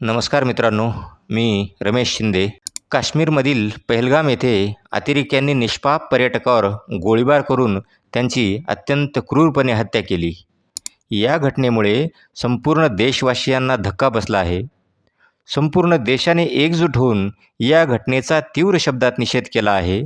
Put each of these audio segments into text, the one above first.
नमस्कार मित्रांनो मी रमेश शिंदे. काश्मीरमधील पहलगाम येथे अतिरेक्यांनी निष्पाप पर्यटकावर गोळीबार करून त्यांची अत्यंत क्रूरपणे हत्या केली. या घटनेमुळे संपूर्ण देशवासियांना धक्का बसला आहे. संपूर्ण देशाने एकजूट होऊन या घटनेचा तीव्र शब्दात निषेध केला आहे.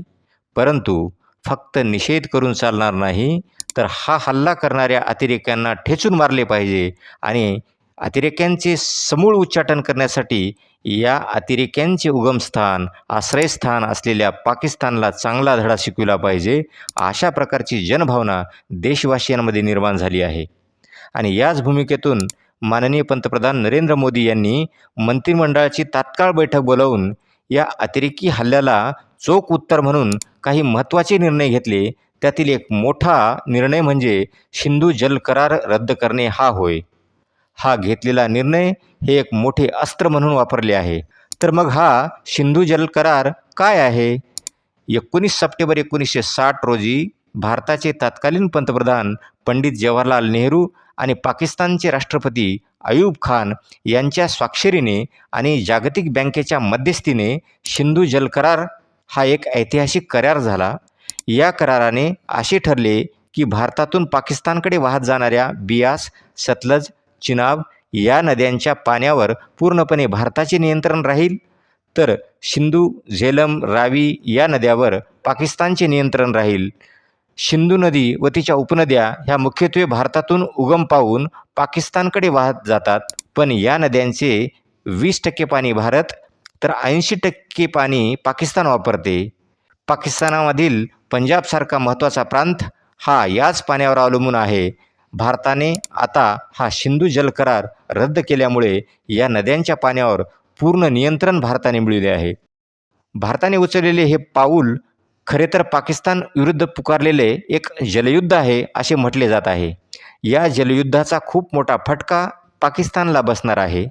परंतु फक्त निषेध करून चालणार नाही तर हा हल्ला करणाऱ्या अतिरेक्यांना ठेचून मारले पाहिजे आणि अतिरेक्यांचे समूळ उच्चाटन करण्यासाठी या अतिरेक्यांचे उगमस्थान आश्रयस्थान असलेल्या पाकिस्तानला चांगला धडा शिकविला पाहिजे अशा प्रकारची जनभावना देशवासियांमध्ये निर्माण झाली आहे. आणि याच भूमिकेतून माननीय पंतप्रधान नरेंद्र मोदी यांनी मंत्रिमंडळाची तात्काळ बैठक बोलावून या अतिरेकी हल्ल्याला चोख उत्तर म्हणून काही महत्त्वाचे निर्णय घेतले. त्यातील एक मोठा निर्णय म्हणजे सिंधू जल करार रद्द करणे हा होय. हा घेतलेला निर्णय हे एक मोठे अस्त्र म्हणून वापरले आहे. तर मग हा सिंधू जल करार काय आहे? एकोणीस सप्टेंबर एकोणीसशे साठ रोजी भारताचे तत्कालीन पंतप्रधान पंडित जवाहरलाल नेहरू आणि पाकिस्तानचे राष्ट्रपती अयूब खान यांच्या स्वाक्षरीने आणि जागतिक बँकेच्या मध्यस्थीने सिंधू जल करार हा एक ऐतिहासिक करार झाला. या कराराने असे ठरले की भारतातून पाकिस्तानकडे वाहत जाणाऱ्या बियास सतलज चिनाब या नद्यांच्या पाण्यावर पूर्णपणे भारताचे नियंत्रण राहील? तर सिंधू झेलम रावी या नद्यावर पाकिस्तानचे नियंत्रण राहील. सिंधू नदी व तिच्या उपनद्या ह्या मुख्यत्वे भारतातून उगम पावून पाकिस्तानकडे वाहत जातात. पण या नद्यांचे वीस टक्के पाणी भारत तर ऐंशी टक्के पाणी पाकिस्तान वापरते. पाकिस्तानामधील पंजाबसारखा महत्त्वाचा प्रांत हा याच पाण्यावर अवलंबून आहे. भारताने आता हा सिंधू जल करार रद्द केल्यामुळे या नद्यांच्या पाण्यावर पूर्ण नियंत्रण भारताने मिळवले आहे. भारताने उचललेले हे पाऊल खरे तर पाकिस्तान विरुद्ध पुकारलेले एक जलयुद्ध आहे असे म्हटले जात आहे. या जलयुद्धाचा खूप मोठा फटका पाकिस्तानला बसणार आहे.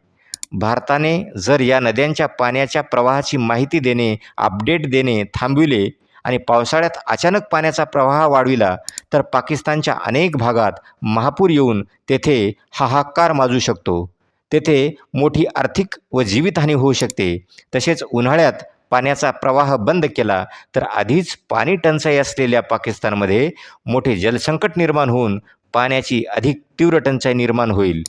भारताने जर या नद्यांच्या पाण्याच्या प्रवाहाची माहिती देणे अपडेट देणे थांबविले आणि पावसाळ्यात अचानक पाण्याचा प्रवाह वाढविला तर पाकिस्तानच्या अनेक भागात महापूर येऊन तेथे हाहाकार माजू शकतो. तेथे मोठी आर्थिक व जीवितहानी होऊ शकते. तसेच उन्हाळ्यात पाण्याचा प्रवाह बंद केला तर आधीच पाणी टंचाई असलेल्या पाकिस्तानमध्ये मोठे जलसंकट निर्माण होऊन पाण्याची अधिक तीव्र टंचाई निर्माण होईल.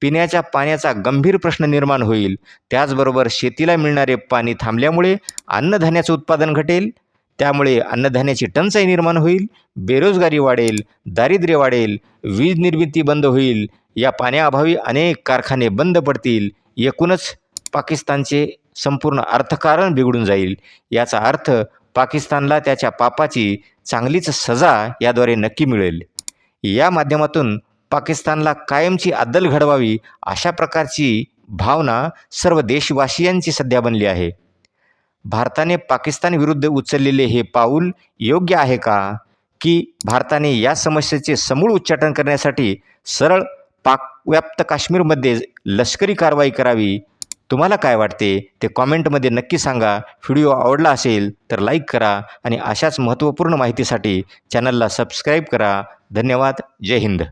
पिण्याच्या पाण्याचा गंभीर प्रश्न निर्माण होईल. त्याचबरोबर शेतीला मिळणारे पाणी थांबल्यामुळे अन्नधान्याचं उत्पादन घटेल त्यामुळे अन्नधान्याची टंचाई निर्माण होईल बेरोजगारी वाढेल दारिद्र्य वाढेल वीज निर्मिती बंद होईल या पाण्याअभावी अनेक कारखाने बंद पडतील एकूणच पाकिस्तानचे संपूर्ण अर्थकारण बिघडून जाईल. याचा अर्थ पाकिस्तानला त्याच्या पापाची चांगलीच सजा याद्वारे नक्की मिळेल. या माध्यमातून पाकिस्तानला कायमची अद्दल घडवावी अशा प्रकारची भावना सर्व देशवासियांची सध्या बनली आहे. भारताने पाकिस्तानविरुद्ध उचललेले हे पाऊल योग्य आहे का? की भारताने या समस्येचे समूळ उच्चाटन करण्यासाठी सरळ पाकव्याप्त काश्मीरमध्ये लष्करी कारवाई करावी? तुम्हाला काय वाटते? ते कॉमेंटमध्ये नक्की सांगा. व्हिडिओ आवडला असेल तर लाईक करा आणि अशाच महत्त्वपूर्ण माहितीसाठी चॅनलला सबस्क्राईब करा. धन्यवाद. जय हिंद.